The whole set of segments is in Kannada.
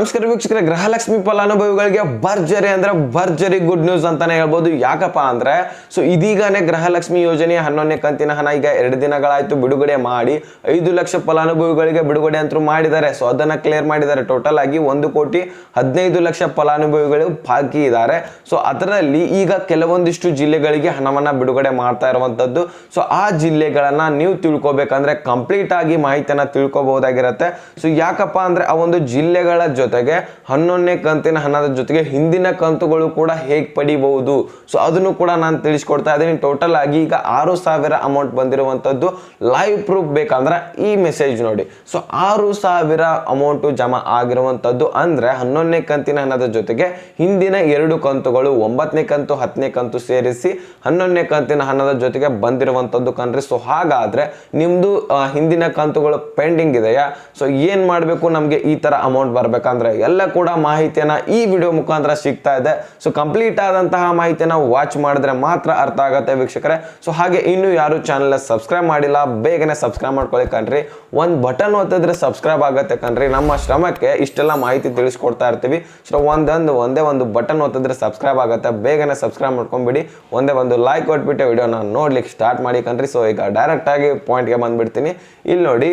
ನಮಸ್ಕಾರ ವೀಕ್ಷಕರ, ಗೃಹಲಕ್ಷ್ಮಿ ಫಲಾನುಭವಿಗಳಿಗೆ ಭರ್ಜರಿ ಅಂದ್ರೆ ಭರ್ಜರಿ ಗುಡ್ ನ್ಯೂಸ್ ಅಂತಾನೆ ಹೇಳ್ಬೋದು. ಯಾಕಪ್ಪ ಅಂದ್ರೆ ಸೊ ಇದೀಗನೇ ಗೃಹಲಕ್ಷ್ಮಿ ಯೋಜನೆ ಹನ್ನೊಂದನೇ ಕಂತಿನ ಹಣ ಈಗ ಎರಡು ದಿನಗಳಾಯ್ತು ಬಿಡುಗಡೆ ಮಾಡಿ, ಐದು ಲಕ್ಷ ಫಲಾನುಭವಿಗಳಿಗೆ ಬಿಡುಗಡೆ ಅಂತೂ ಮಾಡಿದ್ದಾರೆ. ಸೊ ಅದನ್ನ ಕ್ಲಿಯರ್ ಮಾಡಿದ್ದಾರೆ. ಟೋಟಲ್ ಆಗಿ ಒಂದು ಕೋಟಿ ಹದಿನೈದು ಲಕ್ಷ ಫಲಾನುಭವಿಗಳು ಬಾಕಿ ಇದ್ದಾರೆ. ಸೊ ಅದರಲ್ಲಿ ಈಗ ಕೆಲವೊಂದಿಷ್ಟು ಜಿಲ್ಲೆಗಳಿಗೆ ಹಣವನ್ನ ಬಿಡುಗಡೆ ಮಾಡ್ತಾ ಇರುವಂತದ್ದು. ಸೊ ಆ ಜಿಲ್ಲೆಗಳನ್ನ ನೀವು ತಿಳ್ಕೊಬೇಕಂದ್ರೆ ಕಂಪ್ಲೀಟ್ ಆಗಿ ಮಾಹಿತಿಯನ್ನ ತಿಳ್ಕೊಬಹುದಾಗಿರತ್ತೆ. ಸೊ ಯಾಕಪ್ಪ ಅಂದ್ರೆ, ಆ ಒಂದು ಜಿಲ್ಲೆಗಳ ಜೊತೆಗೆ ಹನ್ನೊಂದನೇ ಕಂತಿನ ಹಣದ ಜೊತೆಗೆ ಹಿಂದಿನ ಕಂತುಗಳು ಕೂಡ ಹೇಗೆ ಪಡಿಬಹುದು? ಸೊ ಅದನ್ನು ಕೂಡ ನಾನು ತಿಳಿಸ್ಕೊಡ್ತಾ ಇದ್ದೀನಿ. ಟೋಟಲ್ ಆಗಿ ಈಗ ಆರು ಸಾವಿರ ಅಮೌಂಟ್ ಬಂದಿರುವಂತದ್ದು ಲೈವ್ ಪ್ರೂಫ್ ಬೇಕಂದ್ರೆ ಈ ಮೆಸೇಜ್ ನೋಡಿ. ಸೊ ಆರು ಸಾವಿರ ಅಮೌಂಟ್ ಜಮಾ ಆಗಿರುವಂತದ್ದು ಅಂದ್ರೆ ಹನ್ನೊಂದನೇ ಕಂತಿನ ಹಣದ ಜೊತೆಗೆ ಹಿಂದಿನ ಎರಡು ಕಂತುಗಳು ಒಂಬತ್ತನೇ ಕಂತು, ಹತ್ತನೇ ಕಂತು ಸೇರಿಸಿ ಹನ್ನೊಂದನೇ ಕಂತಿನ ಹಣದ ಜೊತೆಗೆ ಬಂದಿರುವಂತದ್ದು ಕಣ್ರಿ. ಸೊ ಹಾಗಾದ್ರೆ ನಿಮ್ಮದು ಹಿಂದಿನ ಕಂತುಗಳು ಪೆಂಡಿಂಗ್ ಇದೆಯಾ? ಸೊ ಏನು ಮಾಡಬೇಕು? ನಮಗೆ ಈ ತರ ಅಮೌಂಟ್ ಬರ್ಬೇಕಂದ್ರೆ ಎಲ್ಲ ಕೂಡ ಮಾಹಿತಿಯನ್ನು ಈ ವಿಡಿಯೋ ಮುಖಾಂತರ ಸಿಗ್ತಾ ಇದೆ. ಸೊ ಕಂಪ್ಲೀಟ್ ಆದಂತಹ ಮಾಹಿತಿಯನ್ನು ವಾಚ್ ಮಾಡಿದ್ರೆ ಮಾತ್ರ ಅರ್ಥ ಆಗುತ್ತೆ ವೀಕ್ಷಕರೇ. ಸೊ ಹಾಗೆ ಇನ್ನು ಯಾರು ಚಾನಲ್ ಸಬ್ಸ್ಕ್ರೈಬ್ ಮಾಡಿಲ್ಲ, ಬೇಗನೆ ಸಬ್ಸ್ಕ್ರೈಬ್ ಮಾಡ್ಕೊಳ್ಳಿ ಕಣ್ರಿ. ಒಂದು ಬಟನ್ ಒತ್ತಿದ್ರೆ ಸಬ್ಸ್ಕ್ರೈಬ್ ಆಗುತ್ತೆ ಕಣ್ರಿ. ನಮ್ಮ ಶ್ರಮಕ್ಕೆ ಇಷ್ಟೆಲ್ಲ ಮಾಹಿತಿ ತಿಳಿಸ್ಕೊಡ್ತಾ ಇರ್ತೀವಿ. ಸೊ ಒಂದೊಂದು, ಒಂದೇ ಒಂದು ಬಟನ್ ಒತ್ತಿದ್ರೆ ಸಬ್ಸ್ಕ್ರೈಬ್ ಆಗುತ್ತೆ. ಬೇಗನೆ ಸಬ್ಸ್ಕ್ರೈಬ್ ಮಾಡ್ಕೊಂಡ್ಬಿಡಿ ಒಂದೇ ಒಂದು ಲೈಕ್ ಕೊಟ್ಬಿಟ್ಟು ವಿಡಿಯೋನ ನೋಡ್ಲಿಕ್ಕೆ ಸ್ಟಾರ್ಟ್ ಮಾಡಿ ಕಣ್ರಿ. ಸೊ ಈಗ ಡೈರೆಕ್ಟ್ ಆಗಿ ಪಾಯಿಂಟ್ಗೆ ಬಂದ್ಬಿಡ್ತೀನಿ. ಇಲ್ಲಿ ನೋಡಿ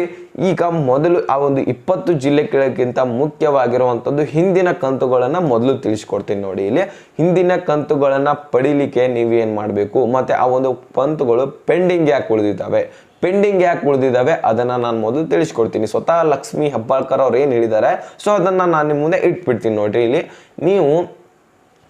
ಈಗ ಮೊದಲು ಆ ಒಂದು ಇಪ್ಪತ್ತು ಜಿಲ್ಲೆಗಳಿಗಿಂತ ಮುಖ್ಯವಾಗಿರುವಂಥದ್ದು ಹಿಂದಿನ ಕಂತುಗಳನ್ನು ಮೊದಲು ತಿಳಿಸ್ಕೊಡ್ತೀನಿ ನೋಡಿ ಇಲ್ಲಿ. ಹಿಂದಿನ ಕಂತುಗಳನ್ನು ಪಡಿಲಿಕ್ಕೆ ಏನು ಮಾಡಬೇಕು? ಮತ್ತೆ ಆ ಒಂದು ಕಂತುಗಳು ಪೆಂಡಿಂಗ್ ಯಾಕೆ ಉಳಿದಿದ್ದಾವೆ? ಪೆಂಡಿಂಗ್ ಯಾಕೆ ಉಳಿದಿದ್ದಾವೆ? ಅದನ್ನ ನಾನು ಮೊದಲು ತಿಳಿಸ್ಕೊಡ್ತೀನಿ. ಸ್ವತಃ ಲಕ್ಷ್ಮಿ ಹೆಬ್ಬಾಳ್ಕರ್ ಅವ್ರು ಏನು ಹೇಳಿದ್ದಾರೆ? ಸೊ ಅದನ್ನ ನಾನು ನಿಮ್ಮ ಮುಂದೆ ಇಟ್ಬಿಡ್ತೀನಿ ನೋಡಿರಿ ಇಲ್ಲಿ. ನೀವು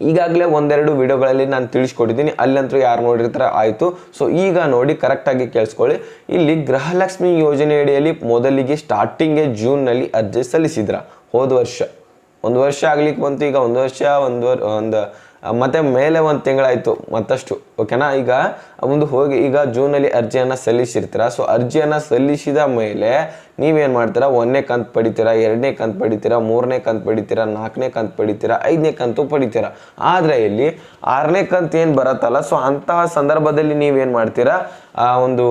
ಈಗಾಗಲೇ ಒಂದೆರಡು ವಿಡಿಯೋಗಳಲ್ಲಿ ನಾನು ತಿಳಿಸ್ಕೊಟ್ಟಿದ್ದೀನಿ. ಅಲ್ಲಂತೂ ಯಾರು ನೋಡಿರ್ತಾರೆ ಆಯಿತು. ಸೊ ಈಗ ನೋಡಿ ಕರೆಕ್ಟಾಗಿ ಕೇಳಿಸ್ಕೊಳ್ಳಿ. ಇಲ್ಲಿ ಗೃಹಲಕ್ಷ್ಮಿ ಯೋಜನೆಯಡಿಯಲ್ಲಿ ಮೊದಲಿಗೆ ಸ್ಟಾರ್ಟಿಂಗೇ ಜೂನ್ನಲ್ಲಿ ಅರ್ಜಿ ಸಲ್ಲಿಸಿದ್ರ. ಹೋದ ವರ್ಷ. ಒಂದು ವರ್ಷ ಆಗ್ಲಿಕ್ಕೆ ಬಂತು, ಈಗ ಒಂದು ವರ್ಷ, ಒಂದು ಒಂದು ಮತ್ತೆ ಮೇಲೆ ಒಂದು ತಿಂಗಳಾಯಿತು ಮತ್ತಷ್ಟು, ಓಕೆನಾ? ಈಗ ಒಂದು ಹೋಗಿ, ಈಗ ಜೂನಲ್ಲಿ ಅರ್ಜಿಯನ್ನು ಸಲ್ಲಿಸಿರ್ತೀರ? ಸೊ ಅರ್ಜಿಯನ್ನು ಸಲ್ಲಿಸಿದ ಮೇಲೆ ನೀವೇನು ಮಾಡ್ತೀರಾ? ಒಂದನೇ ಕಂತು ಪಡಿತೀರಾ, ಎರಡನೇ ಕಂತು ಪಡಿತೀರಾ, ಮೂರನೇ ಕಂತು ಪಡಿತೀರಾ, ನಾಲ್ಕನೇ ಕಂತು ಪಡಿತೀರಾ, ಐದನೇ ಕಂತು ಪಡಿತೀರಾ? ಆದರೆ ಇಲ್ಲಿ ಆರನೇ ಕಂತು ಏನು ಬರುತ್ತಲ್ಲ? ಸೊ ಅಂತಹ ಸಂದರ್ಭದಲ್ಲಿ ನೀವೇನು ಮಾಡ್ತೀರಾ? ಆ, ಒಂದು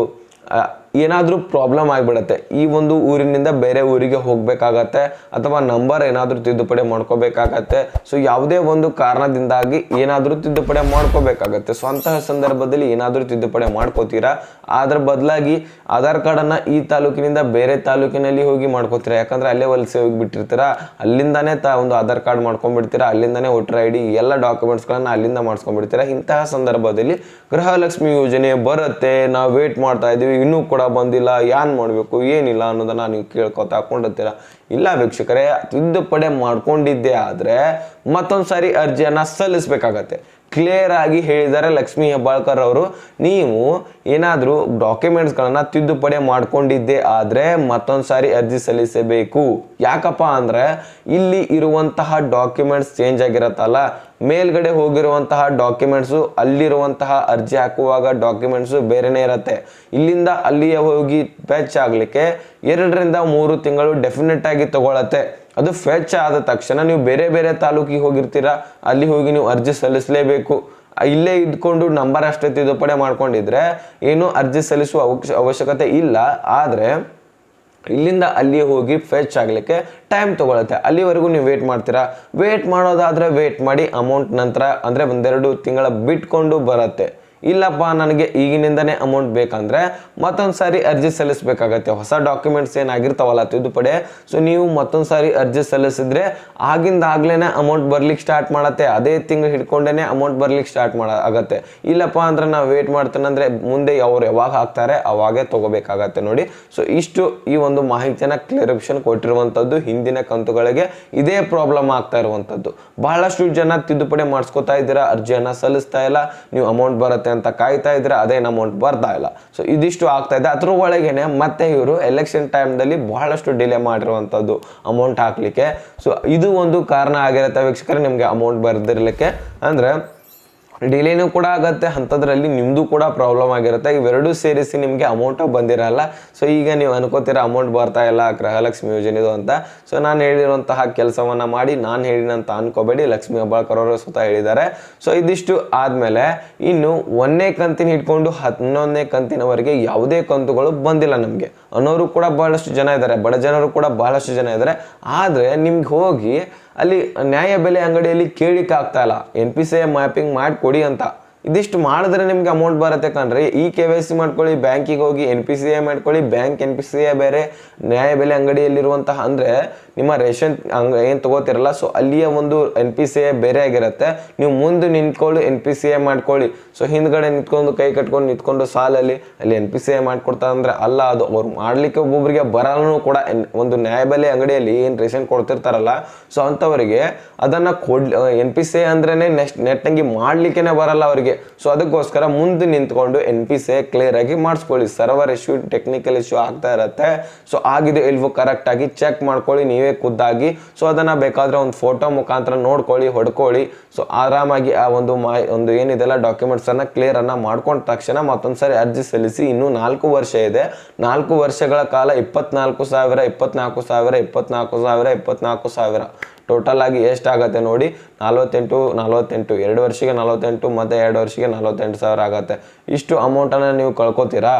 ಏನಾದರೂ ಪ್ರಾಬ್ಲಮ್ ಆಗಿಬಿಡತ್ತೆ. ಈ ಒಂದು ಊರಿನಿಂದ ಬೇರೆ ಊರಿಗೆ ಹೋಗಬೇಕಾಗತ್ತೆ, ಅಥವಾ ನಂಬರ್ ಏನಾದರೂ ತಿದ್ದುಪಡಿ ಮಾಡ್ಕೋಬೇಕಾಗತ್ತೆ. ಸೊ ಯಾವುದೇ ಒಂದು ಕಾರಣದಿಂದಾಗಿ ಏನಾದರೂ ತಿದ್ದುಪಡಿ ಮಾಡ್ಕೋಬೇಕಾಗತ್ತೆ. ಸೊ ಅಂತಹ ಸಂದರ್ಭದಲ್ಲಿ ಏನಾದರೂ ತಿದ್ದುಪಡಿ ಮಾಡ್ಕೋತೀರಾ? ಅದರ ಬದಲಾಗಿ ಆಧಾರ್ ಕಾರ್ಡನ್ನು ಈ ತಾಲೂಕಿನಿಂದ ಬೇರೆ ತಾಲೂಕಿನಲ್ಲಿ ಹೋಗಿ ಮಾಡ್ಕೋತೀರಾ? ಯಾಕಂದರೆ ಅಲ್ಲೇ ವಲಸೆ ಹೋಗಿಬಿಟ್ಟಿರ್ತೀರಾ? ಅಲ್ಲಿಂದಾನೇ ತ ಒಂದು ಆಧಾರ್ ಕಾರ್ಡ್ ಮಾಡ್ಕೊಂಡ್ಬಿಡ್ತೀರಾ? ಅಲ್ಲಿಂದನೇ ವೋಟರ್ ಐ ಡಿ ಎಲ್ಲ ಡಾಕ್ಯುಮೆಂಟ್ಸ್ಗಳನ್ನು ಅಲ್ಲಿಂದ ಮಾಡ್ಸ್ಕೊಂಡ್ಬಿಡ್ತೀರಾ? ಇಂತಹ ಸಂದರ್ಭದಲ್ಲಿ ಗೃಹಲಕ್ಷ್ಮಿ ಯೋಜನೆ ಬರುತ್ತೆ. ನಾವು ವೇಟ್ ಮಾಡ್ತಾ ಇದ್ದೀವಿ ಇನ್ನೂ ಕೂಡ ಬಂದಿಲ್ಲ, ಏನ್ ಮಾಡಬೇಕು, ಏನಿಲ್ಲ ಅನ್ನೋದನ್ನ ನೀವು ಕೇಳ್ಕೊತಾ ಹಾಕೊಂಡಿರ್ತೀರ. ಇಲ್ಲ ವೀಕ್ಷಕರೇ, ತಿದ್ದುಪಡಿ ಮಾಡ್ಕೊಂಡಿದ್ದೆ ಆದ್ರೆ ಮತ್ತೊಂದು ಸಾರಿ ಅರ್ಜಿಯನ್ನ ಸಲ್ಲಿಸಬೇಕಾಗತ್ತೆ. ಕ್ಲಿಯರ್ ಆಗಿ ಹೇಳಿದ್ದಾರೆ ಲಕ್ಷ್ಮೀ ಹೆಬ್ಬಾಳ್ಕರ್ ಅವರು. ನೀವು ಏನಾದರೂ ಡಾಕ್ಯುಮೆಂಟ್ಸ್ಗಳನ್ನು ತಿದ್ದುಪಡಿ ಮಾಡ್ಕೊಂಡಿದ್ದೆ ಆದರೆ ಮತ್ತೊಂದು ಸಾರಿ ಅರ್ಜಿ ಸಲ್ಲಿಸಬೇಕು. ಯಾಕಪ್ಪ ಅಂದ್ರೆ ಇಲ್ಲಿ ಇರುವಂತಹ ಡಾಕ್ಯುಮೆಂಟ್ಸ್ ಚೇಂಜ್ ಆಗಿರತ್ತಲ್ಲ ಮೇಲ್ಗಡೆ ಹೋಗಿರುವಂತಹ ಡಾಕ್ಯುಮೆಂಟ್ಸು, ಅಲ್ಲಿರುವಂತಹ ಅರ್ಜಿ ಹಾಕುವಾಗ ಡಾಕ್ಯುಮೆಂಟ್ಸು ಬೇರೆನೇ ಇರತ್ತೆ. ಇಲ್ಲಿಂದ ಅಲ್ಲಿಗೆ ಹೋಗಿ ಫೆಚ್ ಆಗಲಿಕ್ಕೆ ಎರಡರಿಂದ ಮೂರು ತಿಂಗಳು ಡೆಫಿನೆಟ್ ಆಗಿ ತಗೊಳತ್ತೆ. ಅದು ಫೆಚ್ ಆದ ತಕ್ಷಣ ನೀವು ಬೇರೆ ಬೇರೆ ತಾಲೂಕಿಗೆ ಹೋಗಿರ್ತೀರಾ, ಅಲ್ಲಿ ಹೋಗಿ ನೀವು ಅರ್ಜಿ ಸಲ್ಲಿಸಲೇಬೇಕು. ಇಲ್ಲೇ ಇದ್ಕೊಂಡು ನಂಬರ್ ಅಷ್ಟೇ ತಿದ್ದುಪಡಿ ಮಾಡ್ಕೊಂಡಿದ್ರೆ ಏನು ಅರ್ಜಿ ಸಲ್ಲಿಸುವ ಅವಶ್ಯ- ಅವಶ್ಯಕತೆ ಇಲ್ಲ. ಆದರೆ ಇಲ್ಲಿಂದ ಅಲ್ಲಿ ಹೋಗಿ ಫೆಚ್ ಆಗಲಿಕ್ಕೆ ಟೈಮ್ ತಗೊಳತ್ತೆ. ಅಲ್ಲಿವರೆಗೂ ನೀವು ವೇಟ್ ಮಾಡ್ತೀರಾ? ವೇಟ್ ಮಾಡೋದಾದ್ರೆ ವೇಟ್ ಮಾಡಿ ಅಮೌಂಟ್ ನಂತರ ಅಂದರೆ ಒಂದೆರಡು ತಿಂಗಳ ಬಿಟ್ಕೊಂಡು ಬರುತ್ತೆ. ಇಲ್ಲಪ್ಪ, ನನಗೆ ಈಗಿನಿಂದನೇ ಅಮೌಂಟ್ ಬೇಕಂದ್ರೆ ಮತ್ತೊಂದು ಸಾರಿ ಅರ್ಜಿ ಸಲ್ಲಿಸಬೇಕಾಗತ್ತೆ. ಹೊಸ ಡಾಕ್ಯುಮೆಂಟ್ಸ್ ಏನಾಗಿರ್ತಾವಲ್ಲ, ತಿದ್ದುಪಡೆ. ಸೊ ನೀವು ಮತ್ತೊಂದು ಸಾರಿ ಅರ್ಜಿ ಸಲ್ಲಿಸಿದ್ರೆ ಆಗಿಂದ ಆಗ್ಲೇನೆ ಅಮೌಂಟ್ ಬರ್ಲಿಕ್ಕೆ ಸ್ಟಾರ್ಟ್ ಮಾಡತ್ತೆ. ಅದೇ ತಿಂಗಳು ಹಿಡ್ಕೊಂಡೇನೆ ಅಮೌಂಟ್ ಬರ್ಲಿಕ್ಕೆ ಸ್ಟಾರ್ಟ್ ಮಾಡ, ಆಗತ್ತೆ. ಇಲ್ಲಪ್ಪ ಅಂದ್ರೆ ನಾವು ವೇಟ್ ಮಾಡ್ತೇನೆ ಮುಂದೆ ಅವ್ರು ಯಾವಾಗ ಹಾಕ್ತಾರೆ ಅವಾಗೇ ತಗೋಬೇಕಾಗತ್ತೆ ನೋಡಿ. ಸೊ ಇಷ್ಟು ಈ ಒಂದು ಮಾಹಿತಿಯನ್ನ ಕ್ಲಿಯರಿಫಿಕೇಶನ್ ಕೊಟ್ಟಿರುವಂಥದ್ದು ಹಿಂದಿನ ಕಂತುಗಳಿಗೆ ಇದೇ ಪ್ರಾಬ್ಲಮ್ ಆಗ್ತಾ ಇರುವಂಥದ್ದು ಬಹಳಷ್ಟು ಜನ ತಿದ್ದುಪಡಿ ಮಾಡಿಸ್ಕೊತಾ ಇದ್ದೀರಾ, ಅರ್ಜಿಯನ್ನ ಸಲ್ಲಿಸ್ತಾ ಇಲ್ಲ, ನೀವು ಅಮೌಂಟ್ ಬರುತ್ತೆ ಅಂತ ಕಾಯ್ತಾ ಇದ್ರೆ ಅದೇನು ಅಮೌಂಟ್ ಬರ್ತಾ ಇಲ್ಲ. ಸೊ ಇದಿಷ್ಟು ಆಗ್ತಾ ಇದೆ. ಅದ್ರ ಒಳಗೇನೆ ಮತ್ತೆ ಇವರು ಎಲೆಕ್ಷನ್ ಟೈಮ್ದಲ್ಲಿ ಬಹಳಷ್ಟು ಡಿಲೇ ಮಾಡಿರುವಂಥದ್ದು ಅಮೌಂಟ್ ಹಾಕ್ಲಿಕ್ಕೆ. ಸೊ ಇದು ಒಂದು ಕಾರಣ ಆಗಿರುತ್ತೆ ವೀಕ್ಷಕರೇ, ನಿಮಗೆ ಅಮೌಂಟ್ ಬರ್ದಿರ್ಲಿಕ್ಕೆ. ಅಂದ್ರೆ ಡಿಲೇನೂ ಕೂಡ ಆಗುತ್ತೆ, ಅಂಥದ್ರಲ್ಲಿ ನಿಮ್ಮದು ಕೂಡ ಪ್ರಾಬ್ಲಮ್ ಆಗಿರುತ್ತೆ. ಇವೆರಡೂ ಸೇರಿಸಿ ನಿಮಗೆ ಅಮೌಂಟ್ ಬಂದಿರಲ್ಲ. ಸೊ ಈಗ ನೀವು ಅನ್ಕೋತೀರ ಅಮೌಂಟ್ ಬರ್ತಾ ಇಲ್ಲ, ಗೃಹಲಕ್ಷ್ಮಿ ಯೋಜನೆದು ಅಂತ. ಸೊ ನಾನು ಹೇಳಿರುವಂತಹ ಕೆಲಸವನ್ನು ಮಾಡಿ, ನಾನು ಹೇಳಿನಂತ ಅನ್ಕೋಬೇಡಿ. ಲಕ್ಷ್ಮಿ ಹೆಬ್ಬಾಳ್ಕರ್ ಸ್ವತಃ ಹೇಳಿದ್ದಾರೆ. ಸೊ ಇದಿಷ್ಟು ಆದಮೇಲೆ ಇನ್ನು ಒಂದನೇ ಕಂತಿನ ಹಿಡ್ಕೊಂಡು ಹನ್ನೊಂದನೇ ಕಂತಿನವರೆಗೆ ಯಾವುದೇ ಕಂತುಗಳು ಬಂದಿಲ್ಲ ನಮಗೆ. ಅನ್ನೋರು ಕೂಡ ಬಹಳಷ್ಟು ಜನ ಇದ್ದಾರೆ, ಬಡ ಜನರು ಕೂಡ ಬಹಳಷ್ಟು ಜನ ಇದ್ದಾರೆ. ಆದರೆ ನಿಮ್ಗೆ ಹೋಗಿ ಅಲ್ಲಿ ನ್ಯಾಯ ಬೆಲೆ ಅಂಗಡಿಯಲ್ಲಿ ಕೇಳಿಕ್ಕಾಗ್ತಾ ಇಲ್ಲ. ಎನ್ ಪಿ ಸಿ ಮ್ಯಾಪಿಂಗ್ ಮಾಡಿಕೊಡಿ ಅಂತ. ಇದಿಷ್ಟು ಮಾಡಿದ್ರೆ ನಿಮ್ಗೆ ಅಮೌಂಟ್ ಬರುತ್ತೆ ಕಣ್ರಿ. ಈ ಕೆ ವೈ ಸಿ ಮಾಡ್ಕೊಳ್ಳಿ ಬ್ಯಾಂಕಿಗೆ ಹೋಗಿ ಎನ್ ಪಿ ಸಿ ಎ ಮಾಡ್ಕೊಳ್ಳಿ bank N P C A ಬೇರೆ ನ್ಯಾಯ ಬೆಲೆ ಅಂಗಡಿಯಲ್ಲಿರುವಂತಹ ಅಂದರೆ ನಿಮ್ಮ ರೇಷನ್ ಅಂಗ ಏನು ತಗೋತಿರಲ್ಲ ಸೊ ಅಲ್ಲಿಯ ಒಂದು ಎನ್ ಪಿ ಸಿ ಎ ಬೇರೆ ಆಗಿರುತ್ತೆ. ನೀವು ಮುಂದೆ ನಿಂತ್ಕೊಂಡು ಎನ್ ಪಿ ಸಿ ಎ ಮಾಡ್ಕೊಳ್ಳಿ. ಸೊ ಹಿಂದ್ಗಡೆ ನಿಂತ್ಕೊಂಡು, ಕೈ ಕಟ್ಕೊಂಡು ನಿಂತ್ಕೊಂಡು ಸಾಲಲ್ಲಿ ಅಲ್ಲಿ ಎನ್ ಪಿ ಸಿ ಎ ಮಾಡ್ಕೊಡ್ತಾ ಅಂದ್ರೆ ಅಲ್ಲ, ಅದು ಅವ್ರು ಮಾಡ್ಲಿಕ್ಕೆ ಒಬ್ಬೊಬ್ಬರಿಗೆ ಬರಲ್ಲೂ ಕೂಡ ಒಂದು ನ್ಯಾಯಬೆಲೆ ಅಂಗಡಿಯಲ್ಲಿ ಏನು ರೇಷನ್ ಕೊಡ್ತಿರ್ತಾರಲ್ಲ ಸೊ ಅಂಥವರಿಗೆ ಅದನ್ನ ಕೊಡ್ ಎನ್ ಪಿ ಸಿ ಅಂದ್ರೇನೆ ನೆಕ್ಸ್ಟ್ ನೆಟ್ಟಂಗಿ ಮಾಡಲಿಕ್ಕೆ ಬರಲ್ಲ ಅವರಿಗೆ. ಸೊ ಅದಕ್ಕೋಸ್ಕರ ಮುಂದೆ ನಿಂತ್ಕೊಂಡು ಎನ್ ಪಿ ಸಿ ಕ್ಲಿಯರ್ ಆಗಿ ಮಾಡಿಸ್ಕೊಳ್ಳಿ. ಸರ್ವರ್ ಇಶ್ಯೂ ಟೆಕ್ನಿಕಲ್ ಇಶ್ಯೂ ಆಗ್ತಾ ಇರುತ್ತೆ. ಸೊ ಆಗಿದೆ ಇಲ್ವೋ ಕರೆಕ್ಟ್ ಆಗಿ ಚೆಕ್ ಮಾಡ್ಕೊಳ್ಳಿ. ನೀವೇ ಖುದ್ದಾಗಿ. ಸೊ ಅದನ್ನ ಬೇಕಾದ್ರೆ ಒಂದು ಫೋಟೋ ಮುಖಾಂತರ ನೋಡ್ಕೊಳ್ಳಿ, ಹೊಡ್ಕೊಳ್ಳಿ. ಸೊ ಆರಾಮಾಗಿ ಆ ಒಂದು ಮಾ, ಒಂದು ಏನಿದೆಲ್ಲ ಡಾಕ್ಯುಮೆಂಟ್ಸ್ ಅನ್ನ ಕ್ಲಿಯರ್ ಅನ್ನ ಮಾಡ್ಕೊಂಡ ತಕ್ಷಣ ಮತ್ತೊಂದ್ಸರಿ ಅರ್ಜಿ ಸಲ್ಲಿಸಿ. ಇನ್ನೂ ನಾಲ್ಕು ವರ್ಷ ಇದೆ. ನಾಲ್ಕು ವರ್ಷಗಳ ಕಾಲ ಇಪ್ಪತ್ನಾಲ್ಕು ಸಾವಿರ ಇಪ್ಪತ್ನಾಲ್ಕು ಸಾವಿರ ಇಪ್ಪತ್ನಾಲ್ಕು ಸಾವಿರ ಇಪ್ಪತ್ನಾಲ್ಕು ಸಾವಿರ. ಟೋಟಲ್ ಆಗಿ ಆಗುತ್ತೆ ನೋಡಿ? ನಲ್ವತ್ತೆಂಟು ನಲ್ವತ್ತೆಂಟು. ಎರಡು ವರ್ಷಕ್ಕೆ ನಲವತ್ತೆಂಟು, ಮತ್ತು ಎರಡು ವರ್ಷಕ್ಕೆ ನಲ್ವತ್ತೆಂಟು ಸಾವಿರ ಆಗುತ್ತೆ. ಇಷ್ಟು ಅಮೌಂಟನ್ನು ನೀವು ಕಳ್ಕೊತೀರಾ?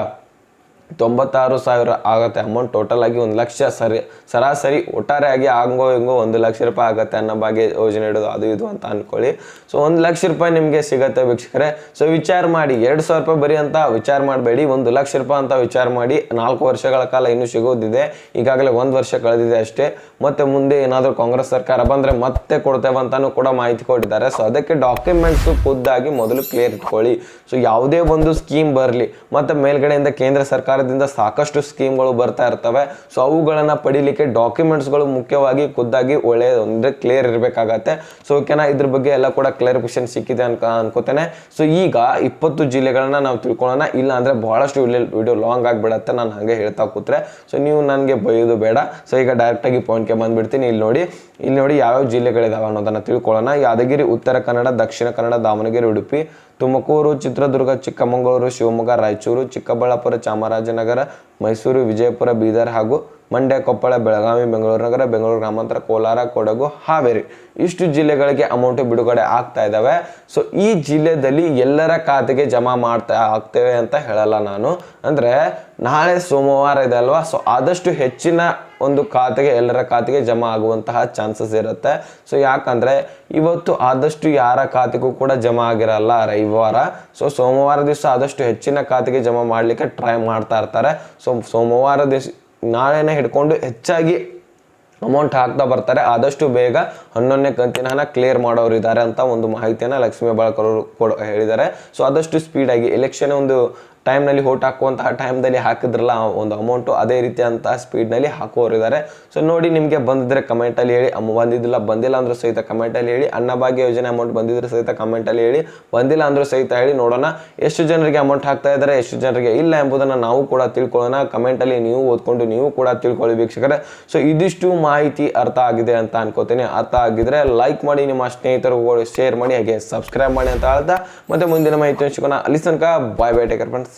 ತೊಂಬತ್ತಾರು ಸಾವಿರ ಆಗುತ್ತೆ. ಅಮೌಂಟ್ ಟೋಟಲ್ ಆಗಿ ಒಂದು ಲಕ್ಷ ಸರಿ, ಸರಾಸರಿ ಒಟ್ಟಾರೆಯಾಗಿ ಹಂಗೋ ಹಿಂಗೋ ಒಂದು ಲಕ್ಷ ರೂಪಾಯಿ ಆಗುತ್ತೆ ಅನ್ನೋ ಬಗ್ಗೆ ಯೋಜನೆ ಇಡೋದು ಅದು ಇದು ಅಂತ ಅಂದ್ಕೊಳ್ಳಿ ಸೊ ಒಂದು ಲಕ್ಷ ರೂಪಾಯಿ ನಿಮಗೆ ಸಿಗುತ್ತೆ ವೀಕ್ಷಕರೇ. ಸೊ ವಿಚಾರ ಮಾಡಿ, ಎರಡು ಸಾವಿರ ರೂಪಾಯಿ ಬರೀ ಅಂತ ವಿಚಾರ ಮಾಡಬೇಡಿ, ಒಂದು ಲಕ್ಷ ರೂಪಾಯಿ ಅಂತ ವಿಚಾರ ಮಾಡಿ ನಾಲ್ಕು ವರ್ಷಗಳ ಕಾಲ ಇನ್ನೂ ಸಿಗೋದಿದೆ. ಈಗಾಗಲೇ ಒಂದು ವರ್ಷ ಕಳೆದಿದೆ ಅಷ್ಟೇ. ಮತ್ತೆ ಮುಂದೆ ಏನಾದರೂ ಕಾಂಗ್ರೆಸ್ ಸರ್ಕಾರ ಬಂದರೆ ಮತ್ತೆ ಕೊಡ್ತೇವೆ ಅಂತಾನು ಕೂಡ ಮಾಹಿತಿ ಕೊಟ್ಟಿದ್ದಾರೆ. ಸೊ ಅದಕ್ಕೆ ಡಾಕ್ಯುಮೆಂಟ್ಸು ಖುದ್ದಾಗಿ ಮೊದಲು ಕ್ಲಿಯರ್ ಇಟ್ಕೊಳ್ಳಿ. ಸೊ ಯಾವುದೇ ಒಂದು ಸ್ಕೀಮ್ ಬರಲಿ, ಮತ್ತು ಮೇಲ್ಗಡೆಯಿಂದ ಕೇಂದ್ರ ಸರ್ಕಾರದಿಂದ ಸಾಕಷ್ಟು ಸ್ಕೀಮ್ಗಳು ಬರ್ತಾ ಇರ್ತವೆ. ಸೊ ಅವುಗಳನ್ನು ಪಡಿಲಿಕ್ಕೆ ಡಾಕ್ಯುಮೆಂಟ್ಸ್ಗಳು ಮುಖ್ಯವಾಗಿ ಖುದ್ದಾಗಿ ಒಳ್ಳೆಯ ಅಂದರೆ ಕ್ಲಿಯರ್ ಇರಬೇಕಾಗತ್ತೆ. ಸೊ ಓಕೆನಾ ಇದ್ರ ಬಗ್ಗೆ ಎಲ್ಲ ಕೂಡ ಕ್ಲಾರಿಫಿಕೇಶನ್ ಸಿಕ್ಕಿದೆ ಅನ್ಕ, ಅನ್ಕೋತೇನೆ. ಸೊ ಈಗ ಇಪ್ಪತ್ತು ಜಿಲ್ಲೆಗಳನ್ನ ನಾವು ತಿಳ್ಕೊಳ್ಳೋಣ. ಇಲ್ಲ ಅಂದರೆ ಬಹಳಷ್ಟು ವಿಡಿಯೋ ಲಾಂಗ್ ಆಗಿಬಿಡತ್ತೆ ನಾನು ಹಾಗೆ ಹೇಳ್ತಾ ಕೂತ್ರೆ. ಸೊ ನೀವು ನನಗೆ ಬಯೋದು ಬೇಡ. ಸೊ ಈಗ ಡೈರೆಕ್ಟಾಗಿ ಪಾಯಿಂಟ್ಗೆ ಬಂದ್ಬಿಡ್ತೀನಿ. ಇಲ್ಲಿ ನೋಡಿ ಇಲ್ಲಿ ನೋಡಿ ಯಾವ್ಯಾವ ಜಿಲ್ಲೆಗಳಿದಾವೆ ಅನ್ನೋದನ್ನ ತಿಳ್ಕೊಳ್ಳೋಣ. ಯಾದಗಿರಿ, ಉತ್ತರ ಕನ್ನಡ, ದಕ್ಷಿಣ ಕನ್ನಡ, ದಾವಣಗೆರೆ, ಉಡುಪಿ, ತುಮಕೂರು, ಚಿತ್ರದುರ್ಗ, ಚಿಕ್ಕಮಗಳೂರು, ಶಿವಮೊಗ್ಗ, ರಾಯಚೂರು, ಚಿಕ್ಕಬಳ್ಳಾಪುರ ಚಾಮರಾಜನಗರ ಮೈಸೂರು ವಿಜಯಪುರ ಬೀದರ್ ಹಾಗೂ ಮಂಡ್ಯ, ಕೊಪ್ಪಳ, ಬೆಳಗಾವಿ, ಬೆಂಗಳೂರು ನಗರ, ಬೆಂಗಳೂರು ಗ್ರಾಮಾಂತರ, ಕೋಲಾರ, ಕೊಡಗು, ಹಾವೇರಿ. ಇಷ್ಟು ಜಿಲ್ಲೆಗಳಿಗೆ ಅಮೌಂಟ್ ಬಿಡುಗಡೆ ಆಗ್ತಾ ಇದ್ದಾವೆ ಸೊ ಈ ಜಿಲ್ಲೆದಲ್ಲಿ ಎಲ್ಲರ ಖಾತೆಗೆ ಜಮಾ ಮಾಡ್ತಾ ಆಗ್ತೇವೆ ಅಂತ ಹೇಳಲ್ಲ ನಾನು. ಅಂದ್ರೆ, ನಾಳೆ ಸೋಮವಾರ ಇದೆ ಅಲ್ವಾ? ಸೊ ಆದಷ್ಟು ಹೆಚ್ಚಿನ ಒಂದು ಖಾತೆಗೆ, ಎಲ್ಲರ ಖಾತೆಗೆ ಜಮಾ ಆಗುವಂತಹ ಚಾನ್ಸಸ್ ಇರುತ್ತೆ. ಸೊ ಯಾಕಂದ್ರೆ, ಇವತ್ತು ಆದಷ್ಟು ಯಾರ ಖಾತೆಗೂ ಕೂಡ ಜಮಾ ಆಗಿರಲ್ಲ ರವಿವಾರ. ಸೊ ಸೋಮವಾರ ದಿವಸ ಆದಷ್ಟು ಹೆಚ್ಚಿನ ಖಾತೆಗೆ ಜಮಾ ಮಾಡಲಿಕ್ಕೆ ಟ್ರೈ ಮಾಡ್ತಾ ಇರ್ತಾರೆ. ಸೊ ಸೋಮವಾರ ದಿವಸ ನಾಳೆನೇ ಹಿಡ್ಕೊಂಡು ಹೆಚ್ಚಾಗಿ ಅಮೌಂಟ್ ಹಾಕ್ತಾ ಬರ್ತಾರೆ. ಆದಷ್ಟು ಬೇಗ ಹನ್ನೊಂದನೇ ಕಂತಿನ ಹಣ ಕ್ಲಿಯರ್ ಮಾಡೋರು ಇದ್ದಾರೆ ಅಂತ ಒಂದು ಮಾಹಿತಿಯನ್ನು ಲಕ್ಷ್ಮೀ ಬಾಳ್ಕರ್ ಅವರು ಕೊಡ ಹೇಳಿದ್ದಾರೆ. ಸೊ ಆದಷ್ಟು ಸ್ಪೀಡಾಗಿ ಎಲೆಕ್ಷನ್ ಒಂದು ಟೈಮ್ನಲ್ಲಿ ಓಟ್ ಹಾಕುವಂತಹ ಟೈಮ್ದಲ್ಲಿ ಹಾಕಿದ್ರಲ್ಲ ಒಂದು ಅಮೌಂಟು ಅದೇ ರೀತಿಯಂತಹ ಸ್ಪೀಡ್ನಲ್ಲಿ ಹಾಕುವವರು ಇದ್ದಾರೆ ಸೊ ನೋಡಿ ನಿಮಗೆ ಬಂದಿದ್ರೆ ಕಮೆಂಟಲ್ಲಿ ಹೇಳಿ. ಅಮ್ಮ ಬಂದಿದ್ದಿಲ್ಲ, ಬಂದಿಲ್ಲ ಅಂದರೂ ಸಹಿತ ಕಮೆಂಟಲ್ಲಿ ಹೇಳಿ. ಅನ್ನಭಾಗ್ಯ ಯೋಜನೆ ಅಮೌಂಟ್ ಬಂದಿದ್ರೆ ಸಹಿತ ಕಮೆಂಟಲ್ಲಿ ಹೇಳಿ. ಬಂದಿಲ್ಲ ಅಂದರೂ ಸಹಿತ ಹೇಳಿ ನೋಡೋಣ. ಎಷ್ಟು ಜನರಿಗೆ ಅಮೌಂಟ್ ಹಾಕ್ತಾ ಇದ್ದಾರೆ, ಎಷ್ಟು ಜನರಿಗೆ ಇಲ್ಲ ಎಂಬುದನ್ನು ನಾವು ಕೂಡ ತಿಳ್ಕೊಳ್ಳೋಣ. ಕಮೆಂಟಲ್ಲಿ ನೀವು ಓದ್ಕೊಂಡು ನೀವು ಕೂಡ ತಿಳ್ಕೊಳ್ಳಿ ವೀಕ್ಷಕರೇ. ಸೊ ಇದಿಷ್ಟು ಮಾಹಿತಿ ಅರ್ಥ ಆಗಿದೆ ಅಂತ ಅನ್ಕೋತೀನಿ. ಅರ್ಥ ಆಗಿದ್ರೆ ಲೈಕ್ ಮಾಡಿ, ನಿಮ್ಮ ಸ್ನೇಹಿತರು ಶೇರ್ ಮಾಡಿ, ಹಾಗೆ ಸಬ್ಸ್ಕ್ರೈಬ್ ಮಾಡಿ ಅಂತ ಹೇಳ್ತಾ ಮತ್ತೆ ಮುಂದಿನ ಮಾಹಿತಿ ಸಿಗೋಣ. ಅಲ್ಲಿ ತನಕ ಬಾಯ್ ಬೈ ಟೇಕರ್ ಫ್ರೆಂಡ್ಸ್